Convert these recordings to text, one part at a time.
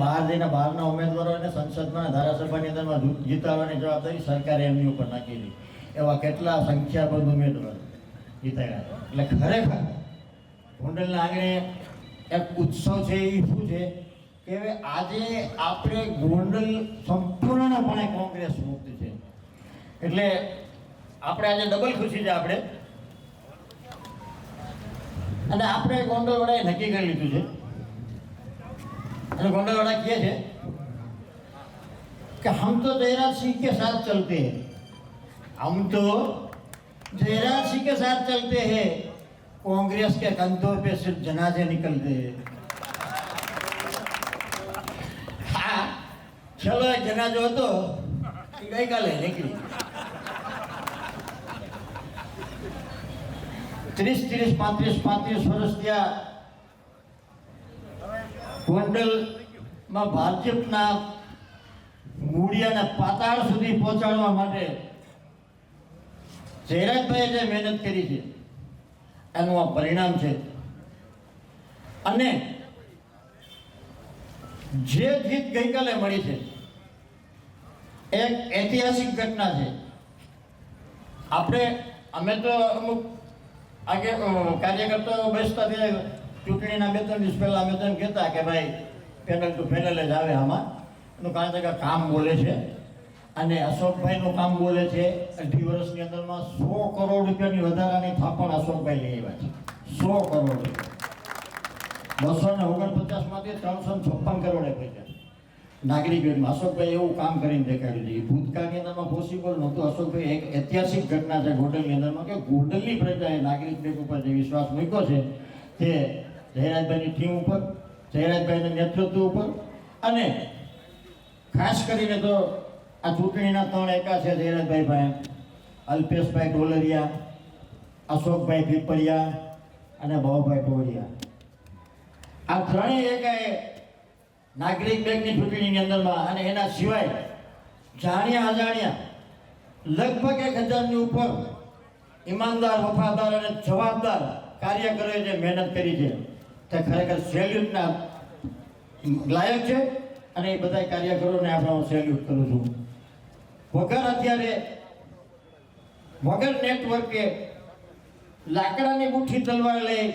બહાર જઈને બહારના ઉમેદવારોને સંસદમાં ધારાસભાની અંદરમાં જીતાડવાની જવાબદારી સરકારે એમની ઉપર નાખેલી. એવા કેટલા સંખ્યાબંધ ઉમેદવાર જીતાડ્યા. એટલે ખરેખર ગોંડલના આંગણે એક ઉત્સવ છે એ શું છે કે આજે આપણે ગોંડલ સંપૂર્ણપણે કોંગ્રેસ મુક્ત છે. એટલે આપણે આજે ડબલ ખુશી છે આપણે. અને આપણે ગોંડલ ગોંડલવાળાએ નક્કી કરી લીધું છે. અને ગોંડલવાળા કહે છે कि हम तो जयराज सिंह के साथ चलते हैं हम तो जयराज सिंह के साथ चलते हैं कांग्रेस के कंधों पे सिर्फ जनाजे निकलते हैं હા ચલો એક જનાજો હતો એ ગઈકાલે નીકળી ત્રીસ ત્રીસ પાંત્રીસ પાંત્રીસ વર્ષ ત્યાં ગોંડલમાં ભાજપના મૂળિયાના પાતાળ સુધી પહોંચાડવા માટે જયરાજભાઈએ જે મહેનત કરી છે, એનું આ પરિણામ છે. અને જે જીત ગઈકાલે મળી છે, એક ઐતિહાસિક ઘટના છે. આપણે, અમે તો અમુક આગે કાર્યકર્તાઓ બેસતા ત્યારે ચૂંટણીના બે, ત્રણ દિવસ પહેલાં અમે તમને કહેતા કે ભાઈ, પેનલ ટુ પેનલ જ આવે આમાં. એનું કારણ કે કામ બોલે છે. અને અશોકભાઈનું કામ બોલે છે. અઢી વર્ષની અંદરમાં સો કરોડ રૂપિયાની વધારાની થાપણ અશોકભાઈ લઈ આવ્યા છે. સો કરોડ રૂપિયા. બસો ને ઓગણપચાસમાંથી ત્રણસો ને છપ્પન કરોડે પૈસા. નાગરિક યોજના. અશોકભાઈ એવું કામ કરીને દેખાડ્યું છે. ભૂતકાળની અંદરમાં પોસિબલ નહોતું. અશોકભાઈ એક ઐતિહાસિક ઘટના છે ગોંડલની અંદરમાં કે ગોંડલની પ્રજાએ નાગરિક બેંક ઉપર જે વિશ્વાસ મૂક્યો છે તે જયરાજભાઈની ટીમ ઉપર, જયરાજભાઈના નેતૃત્વ ઉપર. અને ખાસ કરીને તો આ ચૂંટણીના ત્રણ એકા છે જયરાજભાઈ ભાઈ. અલ્પેશભાઈ ડોલરિયા અશોકભાઈ પીપળિયા અને ભાવભાઈ ટોળિયા આ ત્રણેય એકાએ નાગરિક બેંકની ચૂંટણીની અંદરમાં અને એના સિવાય જાણ્યા અજાણ્યા લગભગ એક હજારની ઉપર ઈમાનદાર, વફાદાર અને જવાબદાર કાર્યકરોએ જે મહેનત કરી છે તે ખરેખર સેલ્યુટના લાયક છે અને એ બધા કાર્યકરોને આપણે હું સેલ્યુટ કરું છું. વગર અત્યારે વગર નેટવર્કે લાકડાની મુઠ્ઠી તલવાર લઈ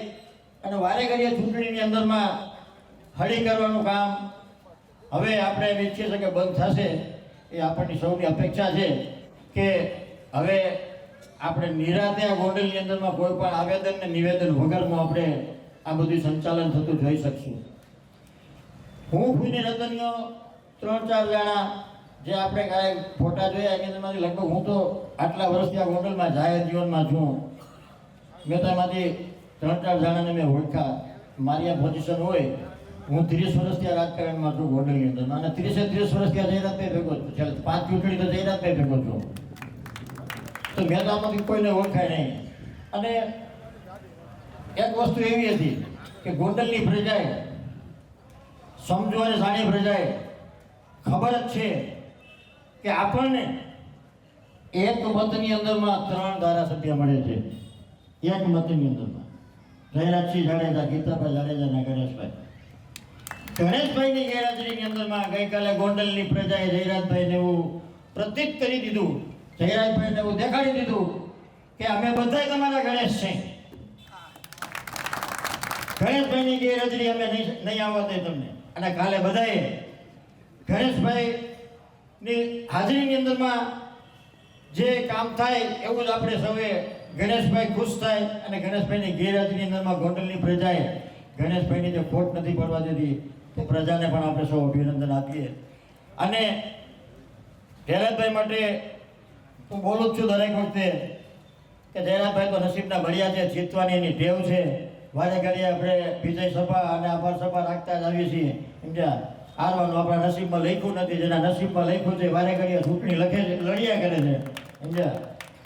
અને વારે ઘડીએ ચૂંટણીની અંદરમાં હળી કરવાનું કામ હવે આપણે ઈચ્છીએ છીએ કે બંધ થશે એ આપણની સૌની અપેક્ષા છે કે હવે આપણે નિરાતે આ ગોંડલની અંદરમાં કોઈ પણ આવેદન ને નિવેદન વગરનું આપણે આ બધું સંચાલન થતું જોઈ શકશું. હું ફૂઈને રતનીઓ ત્રણ ચાર જણા જે આપણે કાંઈ ફોટા જોયા કે તેમાંથી લગભગ હું તો આટલા વર્ષથી આ હોટલમાં જાહેર જીવનમાં છું. મેં તેમાંથી ત્રણ ચાર જણાને મેં ઓળખા મારી આ પોઝિશન હોય, હું ત્રીસ વર્ષથી આ રાજકારણમાં છું ગોંડલની અંદર. અને ત્રીસે ત્રીસ વર્ષથી આ જયરાજભાઈ ભેગો છું. પાંચ ચૂંટણી તો જયરાજભાઈ ભેગો છું. તો મેં તો આમાંથી કોઈને ઓળખાય નહીં. અને એક વસ્તુ એવી હતી કે ગોંડલની પ્રજાએ સમજો અને સાણી પ્રજાએ, ખબર જ છે કે આપણને એક મતની અંદરમાં ત્રણ ધારાસભ્ય મળે છે. એક મતની અંદરમાં. જયરાજસિંહ જાડેજા, ગીતાભાઈ જાડેજા અને ગણેશભાઈ. ગણેશભાઈની ગેરહાજરીની અંદરમાં ગઈકાલે ગોંડલની પ્રજાએ જયરાજભાઈને એવું પ્રતીક કરી દીધું. જયરાજભાઈને એવું દેખાડી દીધું કે અમે બધાય તમારા ગણેશ છે ગણેશભાઈની ગેરહાજરી અમે નહીં આવવા દે તમને. અને કાલે બધાએ ગણેશભાઈની હાજરીની અંદરમાં જે કામ થાય એવું જ આપણે સૌએ ગણેશભાઈ ખુશ થાય અને ગણેશભાઈની ગેરહાજરીની અંદરમાં ગોંડલની પ્રજાએ ગણેશભાઈની જે ખોટ નથી પડવા દીધી, તે પ્રજાને પણ આપણે સૌ અભિનંદન આપીએ. અને જયરાજભાઈ માટે હું બોલું જ છું દરેક વખતે કે જયરાજભાઈ તો નસીબના ભળિયા છે, જીતવાની એની ટેવ છે. વારે ઘડીએ આપણે વિજય સભા અને આભાર સભા રાખતા જ આવીએ છીએ. સમજ્યા? હારવાનું આપણા નસીબમાં લખ્યું નથી, જેના નસીબમાં લખ્યું છે, વારે ઘડીએ ચૂંટણી લખે છે, લડ્યા કરે છે. સમજ્યા?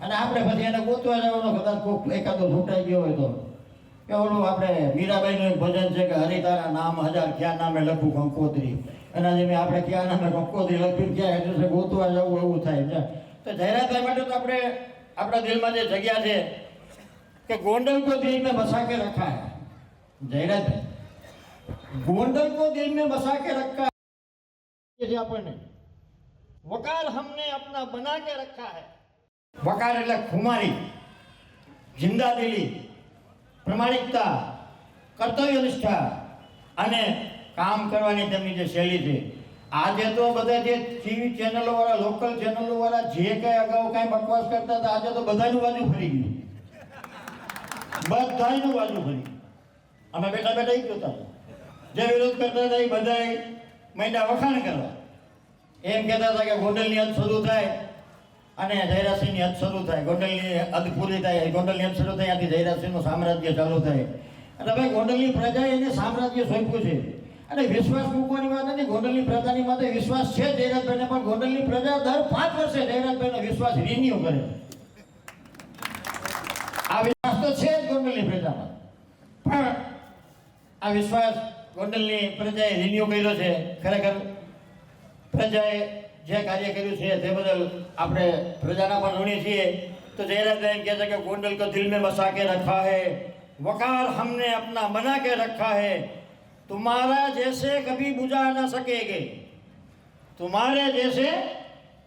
અને આપણે પછી એને ગોતવા જવાનો કદાચ કોઈક એકાદો છૂટાઈ ગયો હોય તો. કે ઓલું આપણે મીરાબાઈનું ભજન છે કે હરિતારા નામ હજાર, ક્યાં નામે લખું કંકોત્રી? એના જેમ આપણે ક્યાં નામે કંકોત્રી લખ્યું, ક્યાં એડ્રેસે ગોતવા જવું એવું થાય, સમજ્યા? તો જાહેરાત માટે તો આપણે આપણા દિલમાં જે જગ્યા છે कि गोंडल को दिल में बसा के रखा है जयरत गोंडल को दिल में बसा के रखा છે આપણને વકાર હમને અપના બના કે રખા હૈ વકાર એટલે ખુમારી જિંદાદિલી પ્રમાણિકતા કર્તવ્યનિષ્ઠા અને કામ કરવાની તેમની જે શૈલી છે આજે તો બધા જે ટીવી ચેનલો વાળા લોકલ ચેનલો વાળા જે કઈ અગાઉ કઈ બકવાસ કરતા હતા આજે તો બધાનું બાજુ ફરી ગયું બધાનું બાજુ ગયું. અમે બેઠા બેઠા એ જોતા. જે વિરોધ કરતા હતા એ બધાએ મહિના વખાણ કરવા. એમ કહેતા હતા કે ગોંડલની હદ શરૂ થાય અને જયરાજસિંહની હદ શરૂ થાય. ગોંડલની હદ પૂરી થાય. ગોંડલની હદ શરૂ થાય, ત્યાંથી જયરાજસિંહનું સામ્રાજ્ય ચાલુ થાય. અને ભાઈ, ગોંડલની પ્રજા એને સામ્રાજ્ય સોંપ્યું છે. અને વિશ્વાસ મૂકવાની વાત નથી. ગોંડલની પ્રજાની માટે વિશ્વાસ છે જયરાજભાઈને, પણ ગોંડલની પ્રજા દર પાંચ વર્ષે જયરાજભાઈનો વિશ્વાસ રિન્યુ કરે. આ વિશ્વાસ તો છે જ ગોંડલની પ્રજામાં પણ આ વિશ્વાસ ગોંડલની પ્રજાએ રિન્યુ કર્યો છે ખરેખર પ્રજાએ જે કાર્ય કર્યું છે તે બદલ આપણે પ્રજાના પણ ઋણી છીએ તો જયરાજભાઈ કહે છે કે ગોંડલ को दिल में बसा के रखा है वकार हमने अपना बना के रखा है तुम्हारा जैसे कभी बुझा न सकेंगे तुम्हारे जैसे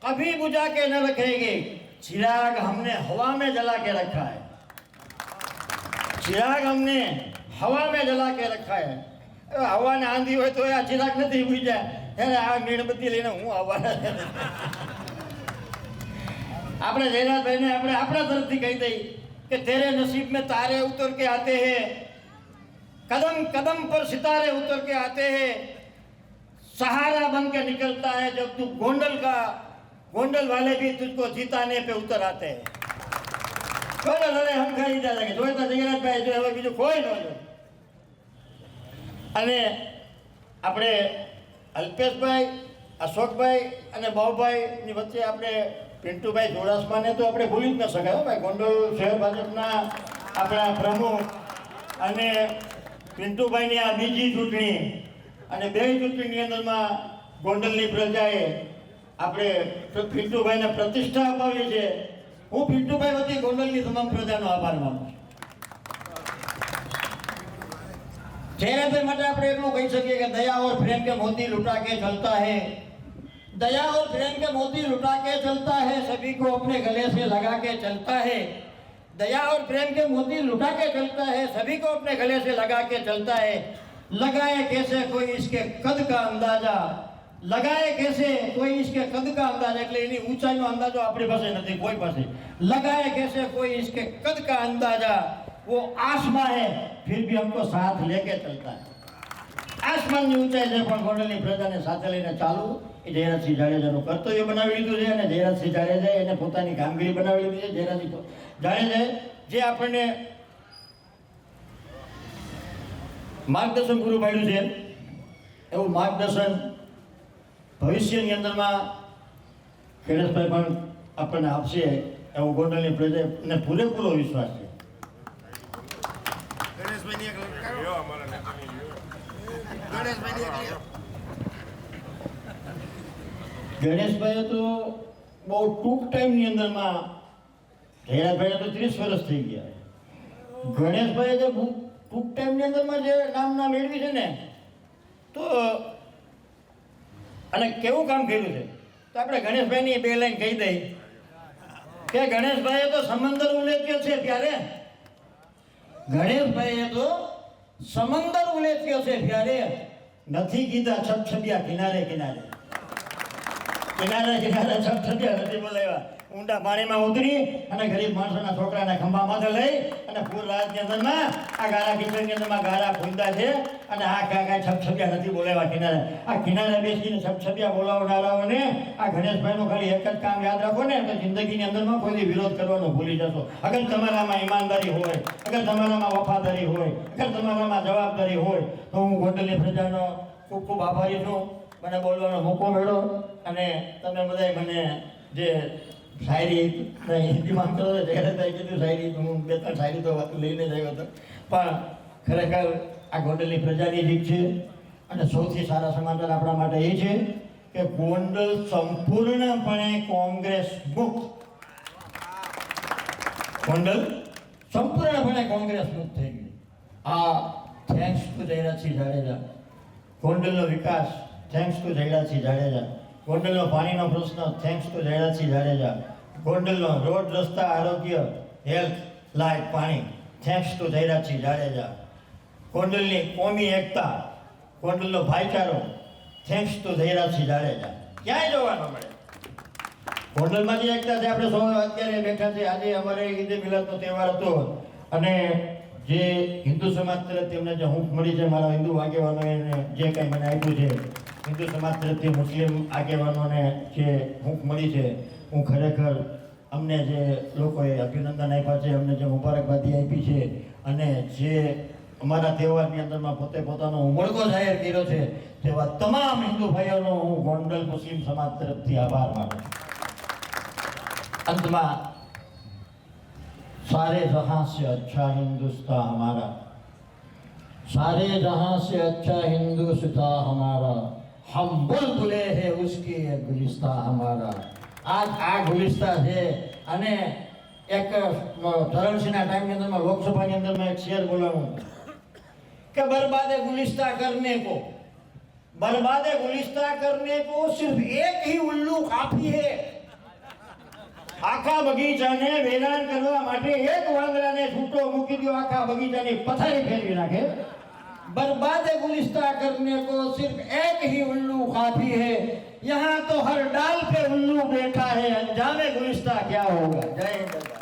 कभी बुझा के न रखेंगे चिराग हमने हवा में जला के रखा है चिराग हमने हवा में जला के रखा है હવે હવાને આંધી હોય તો આ ચિરાગ નથી બુજ્યા ત્યારે આ મીણબત્તી લઈને હું આવવાના છે. આપણે જયરાજભાઈને આપણે આપણા તરફથી કહી દઈ કે તેરે નસીબ में तारे उतर के आते हैं कदम कदम पर सितारे उतर के आते हैं सहारा बन के निकलता है जब तू गोंडल का गोंडल वाले भी तुझको जीताने पे उतर आते हैं બધા લડે હંકારી હવે બીજું કોઈ ન જો અને આપણે અલ્પેશભાઈ, અશોકભાઈ અને ભાવભાઈની વચ્ચે આપણે પિન્ટુભાઈ જોડાસમાને તો આપણે ભૂલી જ ન શકાય ભાઈ. ગોંડલ શહેર ભાજપના આપણા પ્રમુખ અને પિન્ટુભાઈની આ બીજી ચૂંટણી અને બે ચૂંટણીની અંદરમાં ગોંડલની પ્રજાએ આપણે પિન્ટુભાઈને પ્રતિષ્ઠા અપાવી છે હું પિન્ટુભાઈ વતી ગોંડલની તમામ પ્રજાનો આભાર માનું છું जयराजभाई માટે આપણે એટલું કહી શકીએ કે दया और प्रेम के मोती लुटा के चलता है दया और प्रेम के मोती लुटा के चलता है सभी को अपने गले से लगा के चलता है दया और प्रेम के मोती लुटा के चलता है सभी को अपने गले से लगा के चलता है लगाए कैसे कोई इसके कद का अंदाजा લગાએ કહેશે કોઈ ઈશ્કે કદ કા અંદાજ, એટલે એની ઊંચાઈનો અંદાજો આપણી પાસે નથી, કોઈ પાસે. લગાએ કહેશે કોઈ ઈશ્કે કદ કા અંદાજા, વો આસમાન હે, ફિર ભી હમકો સાથ લેકે ચલતા આસમાનની ઊંચાઈ છે, પણ ગોંડલની પ્રજાને સાથે લઈને ચાલુ એ જયરાજસિંહ જાડેજાનું કર્તવ્ય બનાવી લીધું છે, અને જયરાજસિંહ જાડેજાએ એને પોતાની કામગીરી બનાવી લીધી છે. જયરાજસિંહ જાડેજાએ જે આપણને માર્ગદર્શન પૂરું પાડ્યું છે, એવું માર્ગદર્શન ભવિષ્યની અંદરમાં ખેડસભાઈ પણ આપણને આપશે એવો ગોંડલની પ્રજાને પૂરેપૂરો વિશ્વાસ છે. ગણેશભાઈએ તો બહુ ટૂંક ટાઈમની અંદરમાં જયરાજભાઈને તો ત્રીસ વર્ષ થઈ ગયા. ગણેશભાઈએ જે ટૂંક ટાઈમની અંદરમાં જે નામના મેળવી છે ને તો અને કેવું કામ કર્યું છે? તો આપણે ગણેશભાઈની બે લાઈન કહી દઈ. કે ગણેશભાઈએ તો સમંદર ઉલ્લેખ્યો છે ત્યારે? ગણેશભાઈએ તો સમંદર ઉલ્લેખ્યો છે ત્યારે? નથી કીધા છબછબિયા કિનારે કિનારે. કિનારે કિનારે છબછબિયા નથી બોલાવ્યા ઊંડા પાણીમાં ઉતરી અને ગરીબ માણસોના છોકરાના ખંભા માથે લઈ અને પૂર રાજની અંદરમાં, આ ગારા કિચનની અંદરમાં ગારા ખૂંદા છે અને આ કાંઈ કાંઈ છબછબિયા નથી બોલાવ્યા કિનારે. આ કિનારે બેસીને છપછપિયા બોલાવનારાઓને, આ ગણેશભાઈનું ખાલી એક જ કામ યાદ રાખો ને તો જિંદગીની અંદરમાં કોઈ વિરોધ કરવાનો ભૂલી જશો. અગર તમારામાં ઈમાનદારી હોય, અગર તમારામાં વફાદારી હોય, અગર તમારામાં જવાબદારી હોય, તો હું ગોંડલની પ્રજાનો ખૂબ ખૂબ આભારી છું. મને બોલવાનો મોકો મળ્યો અને તમે બધાય મને જે શાયરી હિન્દીમાં કરો જ્યારે થાય કીધું શાયરી તો હું બે ત્રણ શાયરી તો લઈને જ આવ્યો હતો. પણ ખરેખર આ ગોંડલની પ્રજાની જીત છે અને સૌથી સારા સમાચાર આપણા માટે એ છે કે ગોંડલ સંપૂર્ણપણે કોંગ્રેસ મુક્ત. ગોંડલ સંપૂર્ણપણે કોંગ્રેસ મુક્ત થઈ ગયું. આ થેન્ક્સ ટુ જયરાજસિંહ જાડેજા. ગોંડલનો વિકાસ થેન્ક્સ ટુ જયરાજસિંહ જાડેજા ગોંડલનો પાણીનો પ્રશ્ન થેન્ક્સ ટુ જયરાજસિંહ જાડેજા ગોંડલનો રોડ રસ્તા આરોગ્ય હેલ્થ લાઇટ પાણી થેન્ક્સ ટુ જયરાજસિંહ જાડેજા ગોંડલની કોમી એકતા ગોંડલનો ભાઈચારો થેન્ક્સ ટુ જયરાજસિંહ જાડેજા ક્યાંય જોવાનો મળે ગોંડલમાં જે એકતા છે આપણે સૌ અત્યારે બેઠા છે આજે અમારે ઈદે મિલાદનો તહેવાર હતો. અને જે હિન્દુ સમાજ તરફ તેમને જે હૂંફ મળી છે, મારા હિન્દુ વાગેવાનો એને જે કંઈ મને આપ્યું છે હિન્દુ સમાજ તરફથી મુસ્લિમ આગેવાનોને જે હૂંફ મળી છે, હું ખરેખર અમને જે લોકોએ અભિનંદન આપ્યા છે, અમને જે મુબારકબાદી આપી છે અને જે અમારા તહેવારની અંદરમાં પોતે પોતાનો ઉમળકો જાહેર કર્યો છે, તેવા તમામ હિન્દુ ભાઈઓનો હું ગોંડલ મુસ્લિમ સમાજ તરફથી આભાર માનું છું. અંતમાં, સારે જહાં સે અચ્છા હિન્દુસ્તા હમારા સારે જહાં સે અચ્છા હિન્દુસ્તા હમારા हम बुलबुले हैं उसकी ये गुलिस्ता हमारा આજ આ ગુલિસ્તા છે અને એક ધરમસિંહના ટાઈમની અંદરમાં લોકસભાની અંદરમાં એક શેર બોલાવું કે બરબાદે ગુલિસ્તા કરને को बर्बादे गुलिस्ता करने को सिर्फ एक ही उल्लू काफी है આખા બગીચાને વેરાન કરવા માટે એક વાંદરાને છૂટો મૂકી દો આખા બગીચાની પથારી ફેરવી નાખે बर्बाद गुलिस्ता करने को सिर्फ एक ही उल्लू काफी है यहाँ तो हर डाल पे उल्लू बैठा है अंजामे गुलिस्ता क्या होगा जय हिंद